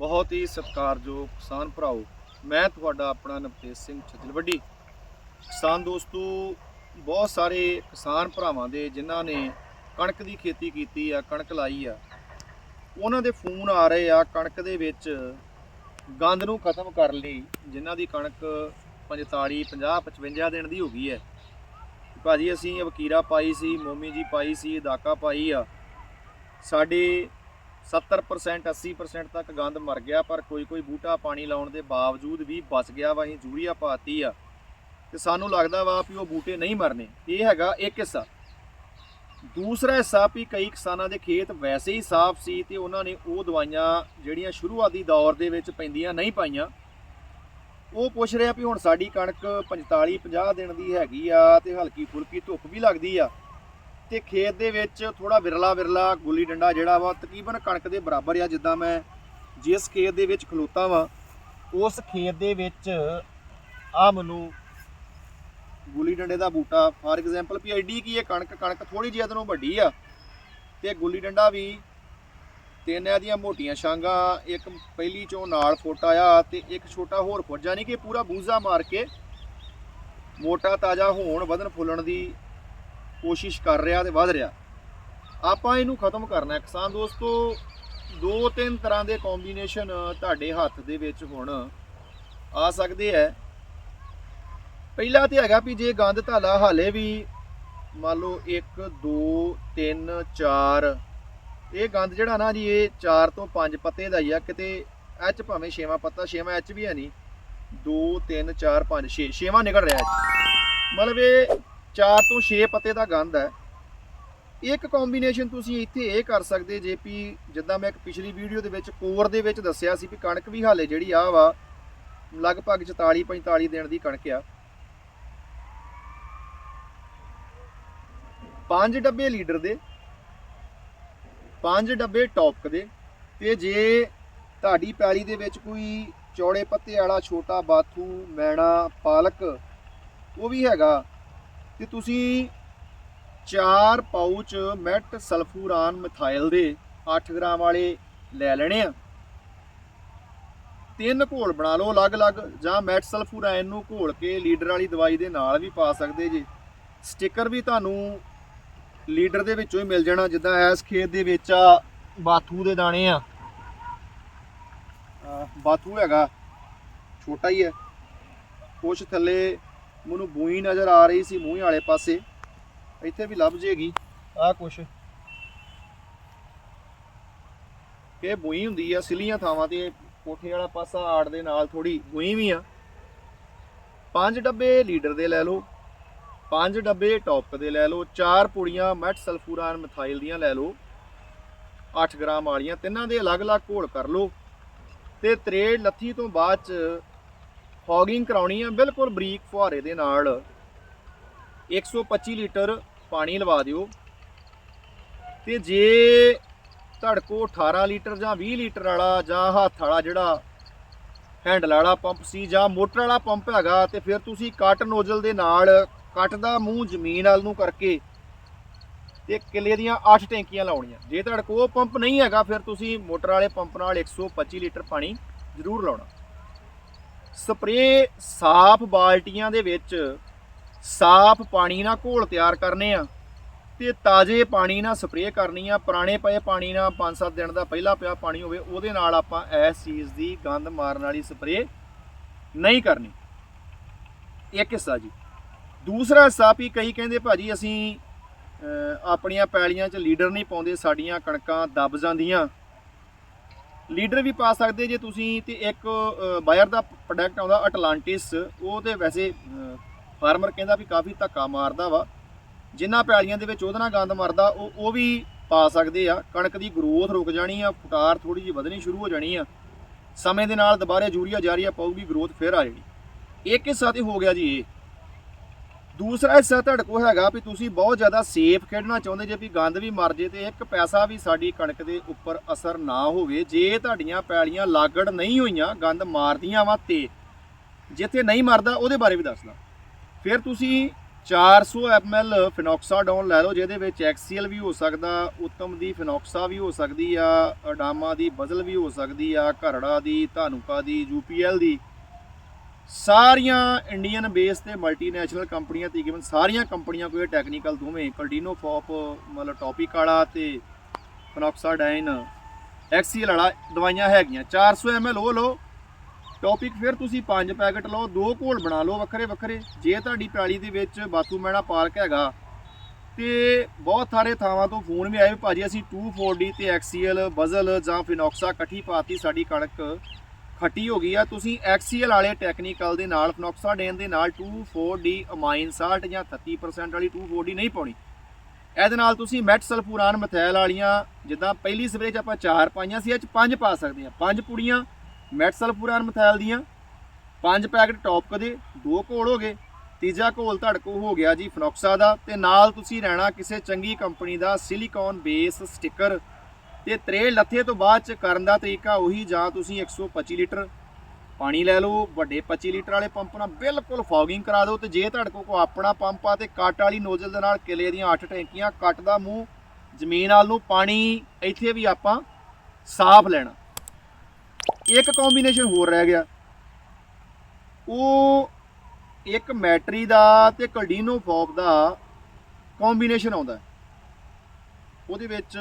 ਬਹੁਤ ਹੀ ਸਤਿਕਾਰਯੋਗ ਕਿਸਾਨ ਭਰਾਓ, ਮੈਂ ਤੁਹਾਡਾ ਆਪਣਾ ਨਵਤੇਜ ਸਿੰਘ ਛਤਲਵੱਡੀ ਕਿਸਾਨ ਦੋਸਤੋ, ਬਹੁਤ ਸਾਰੇ ਕਿਸਾਨ ਭਰਾਵਾਂ ਦੇ ਜਿਨ੍ਹਾਂ ਨੇ ਕਣਕ ਦੀ ਖੇਤੀ ਕੀਤੀ ਆ, ਕਣਕ ਲਾਈ ਆ, ਉਹਨਾਂ ਦੇ ਫੋਨ ਆ ਰਹੇ ਆ ਕਣਕ ਦੇ ਵਿੱਚ ਗੰਦ ਨੂੰ ਖਤਮ ਕਰਨ ਲਈ, ਜਿਨ੍ਹਾਂ ਦੀ ਕਣਕ 45 50 55 ਦਿਨ ਦੀ ਹੋ ਗਈ ਹੈ। ਭਾਜੀ, ਅਸੀਂ ਵਕੀਰਾ ਪਾਈ ਸੀ, ਮੋਮੀ ਜੀ ਪਾਈ ਸੀ, ਦਾਕਾ ਪਾਈ ਆ। ਸਾਡੇ 70% 80% ਤੱਕ ਗੰਦ ਮਰ ਗਿਆ, ਪਰ ਕੋਈ ਕੋਈ ਬੂਟਾ ਪਾਣੀ ਲਾਉਣ ਦੇ ਬਾਵਜੂਦ ਵੀ ਬਚ ਗਿਆ ਵਾ, ਅਸੀਂ ਯੂਰੀਆ ਪਾਤੀ ਆ। ਤੇ ਸਾਨੂੰ ਲੱਗਦਾ ਵਾ ਵੀ ਉਹ ਬੂਟੇ ਨਹੀਂ ਮਰਨੇ। ਇਹ ਹੈਗਾ ਇੱਕ ਹਿੱਸਾ। ਦੂਸਰਾ ਹਿੱਸਾ ਵੀ ਕਈ ਕਿਸਾਨਾਂ ਦੇ ਖੇਤ ਵੈਸੇ ਹੀ ਸਾਫ਼ ਸੀ ਤੇ ਉਹਨਾਂ ਨੇ ਉਹ ਦਵਾਈਆਂ ਜਿਹੜੀਆਂ ਸ਼ੁਰੂਆਤੀ ਦੌਰ ਦੇ ਵਿੱਚ ਪੈਂਦੀਆਂ ਨਹੀਂ ਪਾਈਆਂ। ਉਹ ਪੁੱਛ ਰਿਹਾ ਵੀ ਹੁਣ ਸਾਡੀ ਕਣਕ 45 50 ਦਿਨ ਦੀ ਹੈਗੀ ਆ ਤੇ ਹਲਕੀ ਫੁਲਕੀ ਧੁੱਪ ਵੀ ਲੱਗਦੀ ਆ। ਤੇ ਖੇਤ ਦੇ ਵਿੱਚ ਥੋੜਾ ਵਿਰਲਾ ਵਿਰਲਾ ਗੁੱਲੀ ਡੰਡਾ ਜਿਹੜਾ ਵਾ, ਤਕਰੀਬਨ ਕਣਕ ਦੇ ਬਰਾਬਰ ਆ ਜਿੱਦਾਂ ਮੈਂ ਜਿਸ ਖੇਤ ਦੇ ਵਿੱਚ ਖਲੋਤਾ ਵਾਂ, ਉਸ ਖੇਤ ਦੇ ਵਿੱਚ ਆ ਮੈਨੂੰ ਗੁੱਲੀ ਡੰਡੇ ਦਾ ਬੂਟਾ, ਫਾਰ ਐਗਜ਼ਾਮਪਲ ਵੀ ਐਡੀ ਕੀ ਇਹ ਕਣਕ ਕਣਕ ਥੋੜੀ ਜਿਹੀ ਇਹਦੋਂ ਵੱਡੀ ਆ, ਤੇ ਗੁੱਲੀ ਡੰਡਾ ਵੀ ਤਿੰਨ ਇਹਦੀਆਂ ਮੋਟੀਆਂ ਛਾਂਗਾਂ, ਇੱਕ ਪਹਿਲੀ ਚੋਂ ਨਾਲ ਫੁੱਟ ਆਇਆ ਤੇ ਇੱਕ ਛੋਟਾ ਹੋਰ ਫੁੱਟ ਜਾਨੀ ਕਿ ਪੂਰਾ ਬੂਜ਼ਾ ਮਾਰ ਕੇ ਮੋਟਾ ਤਾਜ਼ਾ ਹੋਣ, ਵਧਣ ਫੁੱਲਣ ਦੀ ਕੋਸ਼ਿਸ਼ ਕਰ ਰਿਹਾ ਤੇ ਵਧ ਰਿਹਾ। ਆਪਾਂ ਇਹਨੂੰ ਖਤਮ ਕਰਨਾ ਹੈ। ਕਿਸਾਨ ਦੋਸਤੋ, ਦੋ ਤਿੰਨ ਤਰ੍ਹਾਂ ਦੇ ਕੰਬੀਨੇਸ਼ਨ ਤੁਹਾਡੇ ਹੱਥ ਦੇ ਵਿੱਚ ਹੁਣ ਆ ਸਕਦੇ ਹੈ। ਪਹਿਲਾ ਤੇ ਹੈਗਾ ਵੀ ਜੇ ਗੰਦ ਧਾਲਾ ਹਾਲੇ ਵੀ ਮੰਨ ਲਓ 1 2 3 4 ਇਹ ਗੰਦ ਜਿਹੜਾ ਨਾ ਜੀ, ਇਹ 4 ਤੋਂ 5 ਪੱਤੇ ਦਾ ਹੀ ਆ। ਕਿਤੇ ਐਚ ਭਾਵੇਂ 6ਵਾਂ ਪੱਤਾ 6ਵਾਂ ਐਚ ਵੀ ਹੈ ਨਹੀਂ। 2 3 4 5 6 6ਵਾਂ ਨਿਕਲ ਰਿਹਾ ਹੈ। ਮਤਲਬ ਇਹ 4 ਤੋਂ 6 ਪੱਤੇ ਦਾ ਗੰਦ ਹੈ। ਇੱਕ ਕੰਬੀਨੇਸ਼ਨ ਤੁਸੀਂ ਇੱਥੇ ਇਹ ਕਰ ਸਕਦੇ ਜੇ ਵੀ ਜਿੱਦਾਂ ਮੈਂ ਇੱਕ ਪਿਛਲੀ ਵੀਡੀਓ ਦੇ ਵਿੱਚ ਕੋਰ ਦੇ ਵਿੱਚ ਦੱਸਿਆ ਸੀ ਵੀ ਕਣਕ ਵੀ ਹਾਲੇ ਜਿਹੜੀ ਆ ਵਾ ਲਗਭਗ 44 45 ਦਿਨ ਦੀ ਕਣਕ ਆ। ਪੰਜ ਡੱਬੇ ਲੀਡਰ ਦੇ, ਪੰਜ ਡੱਬੇ ਟੌਪਕ ਦੇ ਤੇ ਜੇ ਤੁਹਾਡੀ ਪੈਲੀ ਦੇ ਵਿੱਚ ਕੋਈ ਚੌੜੇ ਪੱਤੇ ਵਾਲਾ ਛੋਟਾ ਬਾਥੂ, ਮੈਣਾ, ਪਾਲਕ, ਉਹ ਵੀ ਹੈਗਾ। ਤੇ ਤੁਸੀਂ ਚਾਰ ਪਾਊਚ ਮੈਟ ਸਲਫੂਰਾਨ ਮਿਥਾਈਲ ਦੇ 8 ਗ੍ਰਾਮ ਵਾਲੇ ਲੈ ਲੈਣੇ ਆ। ਤਿੰਨ ਘੋਲ ਬਣਾ ਲਓ ਅਲੱਗ-ਅਲੱਗ, ਜਾਂ ਮੈਟ ਸਲਫੂਰਾਨ ਨੂੰ ਘੋਲ ਕੇ ਲੀਡਰ ਵਾਲੀ ਦਵਾਈ ਦੇ ਨਾਲ ਵੀ ਪਾ ਸਕਦੇ ਜੀ। ਸਟicker ਵੀ ਤੁਹਾਨੂੰ ਲੀਡਰ ਦੇ ਵਿੱਚੋਂ ਹੀ ਮਿਲ ਜਾਣਾ, ਜਿੱਦਾਂ ਐਸ ਖੇਤ ਦੇ ਵਿੱਚ ਆ ਬਾਥੂ ਦੇ ਦਾਣੇ ਆ। ਬਾਥੂ ਹੈਗਾ, ਛੋਟਾ ਹੀ ਹੈ। ਕੁਛ ਥੱਲੇ ਮੈਨੂੰ ਬੂਈ ਨਜ਼ਰ ਆ ਰਹੀ ਸੀ, ਮੂੰਹ ਵਾਲੇ ਪਾਸੇ। ਇੱਥੇ ਵੀ ਲੱਭ ਜੇਗੀ। ਆਹ ਕੁਛ। ਇਹ ਬੂਈ ਹੁੰਦੀ ਆ, ਸਿਲੀਆਂ ਥਾਵਾਂ ਤੇ, ਕੋਠੇ ਵਾਲਾ ਪਾਸਾ ਆੜ ਦੇ ਨਾਲ ਥੋੜੀ ਬੂਈ ਵੀ ਆ। ਪੰਜ ਡੱਬੇ ਲੀਡਰ ਦੇ ਲੈ ਲਓ। ਪੰਜ ਡੱਬੇ ਟੌਪਕ ਦੇ ਲੈ ਲਓ। ਚਾਰ ਪੁੜੀਆਂ ਮੈਟ ਸਲਫੂਰਾਨ ਮਿਥਾਈਲ ਦੀਆਂ ਲੈ ਲਓ। 8 ਗ੍ਰਾਮ ਵਾਲੀਆਂ। ਤਿੰਨਾਂ ਦੇ ਅਲੱਗ-ਅਲੱਗ ਘੋਲ ਕਰ ਲਓ। ਤੇ ਤਰੇੜ ਲੱਥੀ ਤੋਂ ਬਾਅਦ ਚ ਫੌਗਿੰਗ ਕਰਾਉਣੀ ਆ, ਬਿਲਕੁਲ ਬਰੀਕ ਫੁਹਾਰੇ ਦੇ ਨਾਲ। 125 ਲੀਟਰ ਪਾਣੀ ਲਵਾ ਦਿਓ। ਤੇ ਜੇ ਤੁਹਾਡੇ ਕੋਲ 18 ਲੀਟਰ ਜਾਂ 20 ਲੀਟਰ ਵਾਲਾ ਜਾਂ ਹੱਥ ਵਾਲਾ ਜਿਹੜਾ ਹੈਂਡਲ ਵਾਲਾ ਪੰਪ ਸੀ ਜਾਂ ਮੋਟਰ ਵਾਲਾ ਪੰਪ ਹੈਗਾ, ਤੇ ਫਿਰ ਤੁਸੀਂ ਕੱਟ ਨੋਜ਼ਲ ਦੇ ਨਾਲ ਕੱਟ ਦਾ ਮੂੰਹ ਜ਼ਮੀਨ ਵੱਲ ਨੂੰ ਕਰਕੇ ਤੇ ਕਿੱਲੇ ਦੀਆਂ 8 ਟੈਂਕੀਆਂ ਲਾਉਣੀਆਂ। ਜੇ ਤੁਹਾਡੇ ਕੋਲ ਉਹ ਪੰਪ ਨਹੀਂ ਹੈਗਾ, ਫਿਰ ਤੁਸੀਂ ਮੋਟਰ ਵਾਲੇ ਪੰਪ ਨਾਲ 125 ਲੀਟਰ ਪਾਣੀ ਜ਼ਰੂਰ ਲਾਉਣਾ। ਸਪਰੇ ਸਾਫ਼ ਬਾਲਟੀਆਂ ਦੇ ਵਿੱਚ ਸਾਫ਼ ਪਾਣੀ ਨਾਲ ਘੋਲ ਤਿਆਰ ਕਰਨੇ ਆ ਤੇ ਤਾਜ਼ੇ ਪਾਣੀ ਨਾਲ ਸਪਰੇ ਕਰਨੀ ਆ। ਪੁਰਾਣੇ ਪਏ ਪਾਣੀ ਨਾਲ 5-7 ਦਿਨ ਦਾ ਪਹਿਲਾ ਪਿਆ ਪਾਣੀ ਹੋਵੇ, ਉਹਦੇ ਨਾਲ ਆਪਾਂ ਇਸ ਚੀਜ਼ ਦੀ ਗੰਦ ਮਾਰਨ ਵਾਲੀ ਸਪਰੇ ਨਹੀਂ ਕਰਨੀ। ਇੱਕ ਹਿੱਸਾ ਜੀ। ਦੂਸਰਾ ਹਿੱਸਾ ਵੀ ਕਈ ਕਹਿੰਦੇ ਭਾਜੀ ਅਸੀਂ ਆਪਣੀਆਂ ਪੈਲੀਆਂ 'ਚ ਲੀਡਰ ਨਹੀਂ ਪਾਉਂਦੇ, ਸਾਡੀਆਂ ਕਣਕਾਂ ਦਬ ਜਾਂਦੀਆਂ। ਲੀਡਰ ਵੀ ਪਾ ਸਕਦੇ ਜੇ ਤੁਸੀਂ ਤੇ ਇੱਕ ਬਾਇਰ ਦਾ ਪ੍ਰੋਡਕਟ ਆਉਂਦਾ ਅਟਲਾਂਟਿਸ ਉਹ ਤੇ ਵੈਸੇ ਫਾਰਮਰ ਕਹਿੰਦਾ ਵੀ ਕਾਫੀ ਧੱਕਾ ਮਾਰਦਾ ਵਾ। ਜਿਨ੍ਹਾਂ ਪੈਲੀਆਂ ਦੇ ਵਿੱਚ ਉਹਦੇ ਨਾਲ ਗੰਦ ਮਰਦਾ, ਉਹ ਉਹ ਵੀ ਪਾ ਸਕਦੇ ਆ। ਕਣਕ ਦੀ ਗਰੋਥ ਰੁਕ ਜਾਣੀ ਆ, ਫੁਟਾਰ ਥੋੜੀ ਜਿਹੀ ਵਧਣੀ ਸ਼ੁਰੂ ਹੋ ਜਾਣੀ ਆ। ਸਮੇਂ ਦੇ ਨਾਲ ਦੁਬਾਰੇ ਯੂਰੀਆ ਜਾਰੀਆ ਪਾਊਗੀ ਗਰੋਥ ਫਿਰ ਆ ਜਾਣੀ। ਇੱਕ ਹਿੱਸਾ ਤੇ ਹੋ ਗਿਆ ਜੀ ਇਹ। ਦੂਸਰਾ ਹਿੱਸਾ ਤੁਹਾਡੇ ਕੋਲ ਹੈਗਾ ਵੀ ਤੁਸੀਂ ਬਹੁਤ ਜ਼ਿਆਦਾ ਸੇਫ ਖੇਡਣਾ ਚਾਹੁੰਦੇ ਜੇ ਵੀ ਗੰਦ ਵੀ ਮਰ ਜੇ ਤੇ ਇੱਕ ਪੈਸਾ ਵੀ ਸਾਡੀ ਕਣਕ ਦੇ ਉੱਪਰ ਅਸਰ ਨਾ ਹੋਵੇ। ਜੇ ਤੁਹਾਡੀਆਂ ਪੈਲੀਆਂ ਲਾਗੜ ਨਹੀਂ ਹੋਈਆਂ, ਗੰਦ ਮਾਰਦੀਆਂ ਵਾ ਤੇ ਜਿੱਥੇ ਨਹੀਂ ਮਰਦਾ ਉਹਦੇ ਬਾਰੇ ਵੀ ਦੱਸਦਾ ਫਿਰ ਤੁਸੀਂ 400 ml ਫਿਨੋਕਸਾਡੋਨ ਲੈ ਲਓ, ਜਿਹਦੇ ਵਿੱਚ ਐਕਸੀਐਲ ਵੀ ਹੋ ਸਕਦਾ, ਉਤਮ ਦੀ ਫਿਨੋਕਸਾ ਵੀ ਹੋ ਸਕਦੀ ਆ, ਅਡਾਮਾ ਦੀ ਬਜ਼ਲ ਵੀ ਹੋ ਸਕਦੀ ਆ, ਘਰੜਾ ਦੀ, ਧਾਨੂਕਾ ਦੀ ਯੂਪੀਐਲ ਦੀ। ਸਾਰੀਆਂ ਇੰਡੀਅਨ ਬੇਸ ਤੇ ਮਲਟੀਨੈਸ਼ਨਲ ਕੰਪਨੀਆਂ ਤਕਰੀਬਨ ਸਾਰੀਆਂ ਕੰਪਨੀਆਂ ਕੋਈ ਟੈਕਨੀਕਲ ਦੋਵੇਂ ਕਲਡੀਨੋ ਫੋਪ ਮਤਲਬ ਟੌਪਿਕ ਵਾਲਾ ਤੇ ਫਿਨੋਕਸਾਡਾਈਨ ਐਕਸੀਐਲ ਵਾਲਾ ਦਵਾਈਆਂ ਹੈਗੀਆਂ। 400 ml ਉਹ ਲਓ। ਟੌਪਿਕ ਫਿਰ ਤੁਸੀਂ ਪੰਜ ਪੈਕਟ ਲਓ, ਦੋ ਘੋਲ ਬਣਾ ਲਓ ਵੱਖਰੇ ਵੱਖਰੇ। ਜੇ ਤੁਹਾਡੀ ਪੈਲੀ ਦੇ ਵਿੱਚ ਬਾਤੂ ਮੈਣਾ ਪਾਰਕ ਹੈਗਾ ਤੇ ਬਹੁਤ ਸਾਰੇ ਥਾਵਾਂ ਤੋਂ ਫੋਨ ਵੀ ਆਏ ਵੀ ਭਾਜੀ ਅਸੀਂ 240 ਤੇ ਐਕਸੀਐਲ ਬਜ਼ਲ ਜਾਂ ਫਿਨੋਕਸਾ ਇਕੱਠੀ ਪਾਤੀ ਸਾਡੀ ਕਣਕ। ਖੱਟੀ ਹੋ ਗਈ ਆ। ਤੁਸੀਂ ਐਕਸੀਐਲ ਵਾਲੇ ਟੈਕਨੀਕਲ ਦੇ ਨਾਲ ਫਿਨੋਕਸਾਡੇਨ ਦੇ ਨਾਲ 2,4-D ਅਮਾਈਨ ਸਾਲਟ ਜਾਂ 33% ਵਾਲੀ 2,4-D ਨਹੀਂ ਪਾਉਣੀ। ਇਹਦੇ ਨਾਲ ਤੁਸੀਂ ਮੈਟ ਸਲਫੂਰਾਨ ਮਥੈਲ ਵਾਲੀਆਂ ਜਿੱਦਾਂ ਪਹਿਲੀ ਸਪਰੇਅ 'ਚ ਆਪਾਂ ਚਾਰ ਪਾਈਆਂ ਸੀ ਇਹ 'ਚ ਪੰਜ ਪਾ ਸਕਦੇ ਆ ਪੰਜ ਪੁੜੀਆਂ ਮੈਟ ਸਲਫੂਰਾਨ ਮਥੈਲ ਦੀਆਂ ਪੰਜ ਪੈਕਟ ਟੌਪ ਕਦੇ ਦੋ ਘੋਲ ਹੋ ਗਏ। ਤੀਜਾ ਘੋਲ ਤੁਹਾਡੇ ਕੋਲ ਹੋ ਗਿਆ ਜੀ ਫਨੋਕਸਾ ਦਾ ਤੇ ਨਾਲ ਤੁਸੀਂ ਰਹਿਣਾ ਕਿਸੇ ਚੰਗੀ ਕੰਪਨੀ ਦਾ ਸਿਲੀਕੌਨ ਬੇਸ ਸਟicker ਤੇ ਤਰੇ ਲੱਥੇ ਤੋਂ ਬਾਅਦ ਚ ਕਰਨ ਦਾ ਤਰੀਕਾ ਉਹੀ ਜਾਂ ਤੁਸੀਂ 125 ਲੀਟਰ ਪਾਣੀ ਲੈ ਲਓ, ਵੱਡੇ 25 ਲੀਟਰ ਵਾਲੇ ਪੰਪ ਨਾਲ ਬਿਲਕੁਲ ਫੌਗਿੰਗ ਕਰਾ ਦਿਓ ਤੇ ਜੇ ਤੁਹਾਡੇ ਕੋਲ ਕੋਈ ਆਪਣਾ ਪੰਪ ਆ ਤੇ ਕੱਟ ਵਾਲੀ ਨੋਜ਼ਲ ਦੇ ਨਾਲ ਕਿਲੇ ਦੀਆਂ 8 ਟੈਂਕੀਆਂ ਕੱਟ ਦਾ ਮੂੰਹ, ਜ਼ਮੀਨ ਵਾਲ ਨੂੰ ਪਾਣੀ ਇੱਥੇ ਵੀ ਆਪਾਂ ਸਾਫ਼ ਲੈਣਾ। ਇੱਕ ਕੰਬੀਨੇਸ਼ਨ ਹੋਰ ਰਹਿ ਗਿਆ। ਉਹ ਇੱਕ ਮੈਟਰੀ ਦਾ ਤੇ ਕਲਡੀਨੋ ਫੌਪ ਦਾ ਕੰਬੀਨੇਸ਼ਨ ਆਉਂਦਾ। ਉਹਦੇ ਵਿੱਚ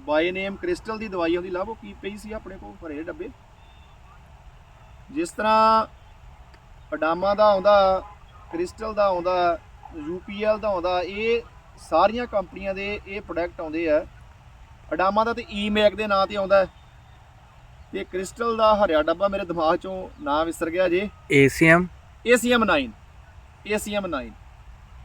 ਬਾਈ ਨੇਮ ਕ੍ਰਿਸਟਲ ਦੀ ਦਵਾਈ ਆਉਂਦੀ ਲਾਭੋ ਕੀ ਪਈ ਸੀ ਆਪਣੇ ਕੋਲ ਭਰੇ ਡੱਬੇ। ਜਿਸ ਤਰ੍ਹਾਂ ਅਡਾਮਾ ਦਾ ਆਉਂਦਾ ਕ੍ਰਿਸਟਲ ਦਾ ਆਉਂਦਾ ਯੂਪੀਐਲ ਦਾ ਆਉਂਦਾ ਇਹ ਸਾਰੀਆਂ ਕੰਪਨੀਆਂ ਦੇ ਇਹ ਪ੍ਰੋਡਕਟ ਆਉਂਦੇ ਆ। ਅਡਾਮਾ ਦਾ ਤੇ ਈਮੈਕ ਦੇ ਨਾਂ ਤੇ ਆਉਂਦਾ। ਤੇ ਕ੍ਰਿਸਟਲ ਦਾ ਹਰਿਆ ਡੱਬਾ ਮੇਰੇ ਦਿਮਾਗ ਚੋਂ ਨਾਂ ਵਿਸਰ ਗਿਆ ਜੇ। ACM ACM 9 ACM 9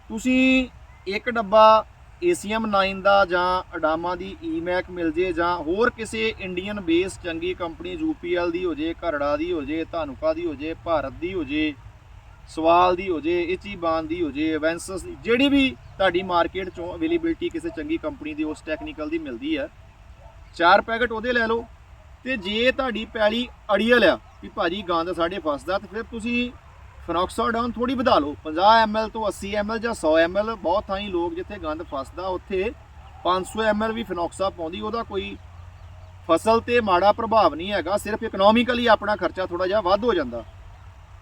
ਤੁਸੀਂ ਇੱਕ ਡੱਬਾ ACM 9 ਦਾ ਜਾਂ ਅਡਾਮਾ ਦੀ ਈਮੈਕ ਮਿਲ ਜੇ ਜਾਂ ਹੋਰ ਕਿਸੇ ਇੰਡੀਅਨ ਬੇਸ ਚੰਗੀ ਕੰਪਨੀ UPL ਦੀ ਹੋ ਜੇ, ਘਰੜਾ ਦੀ ਹੋ ਜੇ, ਧਾਨੂਕਾ ਦੀ ਹੋ ਜੇ, ਭਾਰਤ ਦੀ ਹੋ ਜੇ, ਸਵਾਲ ਦੀ ਹੋ ਜੇ ਇਚੀਬਾਨ ਦੀ ਹੋ ਜੇ ਐਵੈਂਸਸ ਦੀ, ਜਿਹੜੀ ਵੀ ਤੁਹਾਡੀ ਮਾਰਕੀਟ ਚੋਂ ਅਵੇਲੇਬਿਲਟੀ ਕਿਸੇ ਚੰਗੀ ਕੰਪਨੀ ਦੀ, ਉਸ ਟੈਕਨੀਕਲ ਦੀ ਮਿਲਦੀ ਹੈ। ਚਾਰ ਪੈਕਟ ਉਹਦੇ ਲੈ ਲਓ ਤੇ ਜੇ ਤੁਹਾਡੀ ਪੈਲੀ ਅੜੀਅਲ ਆ ਵੀ ਭਾਜੀ ਦਾ ਸਾਡੇ ਫਸਦਾ, ਤੇ ਫਿਰ ਤੁਸੀਂ ਫਿਨੋਕਸਾਡੋਨ ਥੋੜੀ ਵਧਾ ਲਓ। 50 ml ਤੋਂ 80 ml ਜਾਂ 100 ml, ਬਹੁਤ ਥਾਈਂ ਲੋਕ ਜਿੱਥੇ ਗੰਦ ਫਸਦਾ, ਉੱਥੇ 500 ml ਵੀ ਫਿਨੋਕਸਾ ਪਾਉਂਦੀ, ਉਹਦਾ ਕੋਈ ਫਸਲ ਤੇ ਮਾੜਾ ਪ੍ਰਭਾਵ ਨਹੀਂ ਹੈਗਾ, ਸਿਰਫ ਇਕਨੋਮਿਕਲੀ ਆਪਣਾ ਖਰਚਾ ਥੋੜਾ ਜਿਹਾ ਵੱਧ ਹੋ ਜਾਂਦਾ।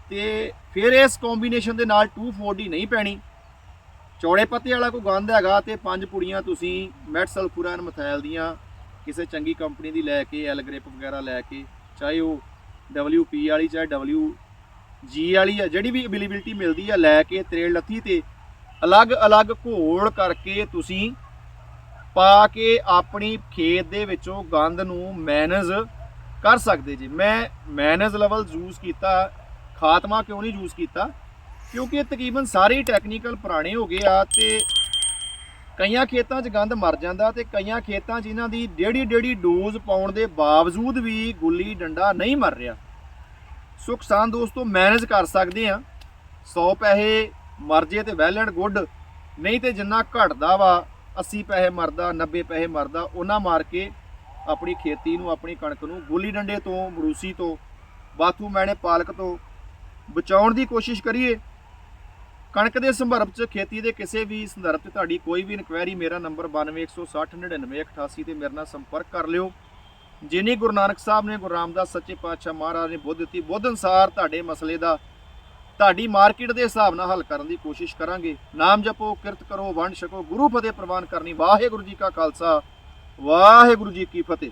ਤੇ ਫਿਰ ਇਸ ਕੰਬੀਨੇਸ਼ਨ ਦੇ ਨਾਲ 240 ਨਹੀਂ ਪੈਣੀ। ਚੌੜੇ ਪੱਤੇ ਵਾਲਾ ਕੋਈ ਗੰਦ ਹੈਗਾ ਤੇ ਪੰਜ ਪੁੜੀਆਂ ਤੁਸੀਂ ਮੈਟ ਸਲਫੂਰਾਨ ਮਥੈਲ ਦੀਆਂ ਕਿਸੇ ਚੰਗੀ ਕੰਪਨੀ ਦੀ ਲੈ ਕੇ ਐਲ ਗ੍ਰਿਪ ਵਗੈਰਾ ਲੈ ਕੇ, ਚਾਹੇ ਉਹ WP ਵਾਲੀ ਚਾਹੇ W ਜੀ ਵਾਲੀ ਆ, ਜਿਹੜੀ ਵੀ ਅਵੇਲੇਬਿਲਟੀ ਮਿਲਦੀ ਆ ਲੈ ਕੇ ਤਰੇੜ ਲੱਥੀ ਤੇ ਅਲੱਗ-ਅਲੱਗ ਘੋਲ ਕਰਕੇ ਤੁਸੀਂ ਪਾ ਕੇ ਆਪਣੀ ਖੇਤ ਦੇ ਵਿੱਚੋਂ ਗੰਦ ਨੂੰ ਮੈਨੇਜ ਕਰ ਸਕਦੇ ਜੀ। ਮੈਂ ਮੈਨੇਜ ਲੈਵਲ ਯੂਜ਼ ਕੀਤਾ, ਖਾਤਮਾ ਕਿਉਂ ਨਹੀਂ ਯੂਜ਼ ਕੀਤਾ? ਕਿਉਂਕਿ ਇਹ ਤਕਰੀਬਨ ਸਾਰੇ ਟੈਕਨੀਕਲ ਪੁਰਾਣੇ ਹੋ ਗਏ ਆ ਤੇ ਕਈਆਂ ਖੇਤਾਂ 'ਚ ਗੰਦ ਮਰ ਜਾਂਦਾ ਤੇ ਕਈਆਂ ਖੇਤਾਂ 'ਚ ਇਹਨਾਂ ਦੀ ਡੇਢੀ ਡੇਢੀ ਡੋਜ਼ ਪਾਉਣ ਦੇ ਬਾਵਜੂਦ ਵੀ ਗੁੱਲੀ ਡੰਡਾ ਨਹੀਂ ਮਰ ਰਿਹਾ। ਸੋ ਕਿਸਾਨ ਦੋਸਤੋ ਮੈਨੇਜ ਕਰ ਸਕਦੇ ਆ 100 ਪੈਸੇ ਮਰ ਜੇ ਤੇ ਵੈਲ ਐਂਡ ਗੁੱਡ ਨਹੀਂ ਤੇ ਜਿੰਨਾ ਘਟਦਾ ਵਾ 80 ਪੈਸੇ ਮਰਦਾ 90 ਪੈਸੇ ਮਰਦਾ, ਉਹਨਾਂ ਮਾਰ ਕੇ ਆਪਣੀ ਖੇਤੀ ਨੂੰ, ਆਪਣੀ ਕਣਕ ਨੂੰ ਗੁੱਲੀ ਡੰਡੇ ਤੋਂ, ਮਰੂਸੀ ਤੋਂ, ਬਾਥੂ ਮੈਣੇ ਪਾਲਕ ਤੋਂ ਬਚਾਉਣ ਦੀ ਕੋਸ਼ਿਸ਼ ਕਰੀਏ। ਕਣਕ ਦੇ ਸੰਦਰਭ 'ਚ, ਖੇਤੀ ਦੇ ਕਿਸੇ ਵੀ ਸੰਦਰਭ 'ਚ ਤੁਹਾਡੀ ਕੋਈ ਵੀ ਇਨਕੁਆਇਰੀ ਮੇਰਾ ਨੰਬਰ 9216099988 ਤੇ ਮੇਰੇ ਨਾਲ ਸੰਪਰਕ ਕਰ ਲਿਓ। ਜਿਨੀ ਗੁਰੂ ਨਾਨਕ ਸਾਹਿਬ ਨੇ, ਗੁਰੂ ਰਾਮਦਾਸ ਸੱਚੇ ਪਾਤਸ਼ਾਹ ਮਹਾਰਾਜ ਨੇ ਬੁੱਧ ਦਿੱਤੀ, ਬੁੱਧ ਅਨਸਾਰ ਤੁਹਾਡੇ ਮਸਲੇ ਦਾ, ਤੁਹਾਡੀ ਮਾਰਕੀਟ ਦੇ ਹਿਸਾਬ ਨਾਲ ਹੱਲ ਕਰਨ ਦੀ ਕੋਸ਼ਿਸ਼ ਕਰਾਂਗੇ। ਨਾਮ ਜਪੋ, ਕਿਰਤ ਕਰੋ, ਵੰਡ ਛਕੋ, ਗੁਰੂ ਫਤਿਹ ਪ੍ਰਵਾਨ ਕਰਨੀ। ਵਾਹਿਗੁਰੂ ਜੀ ਕਾ ਖਾਲਸਾ, ਵਾਹਿਗੁਰੂ ਜੀ ਕੀ ਫਤਿਹ।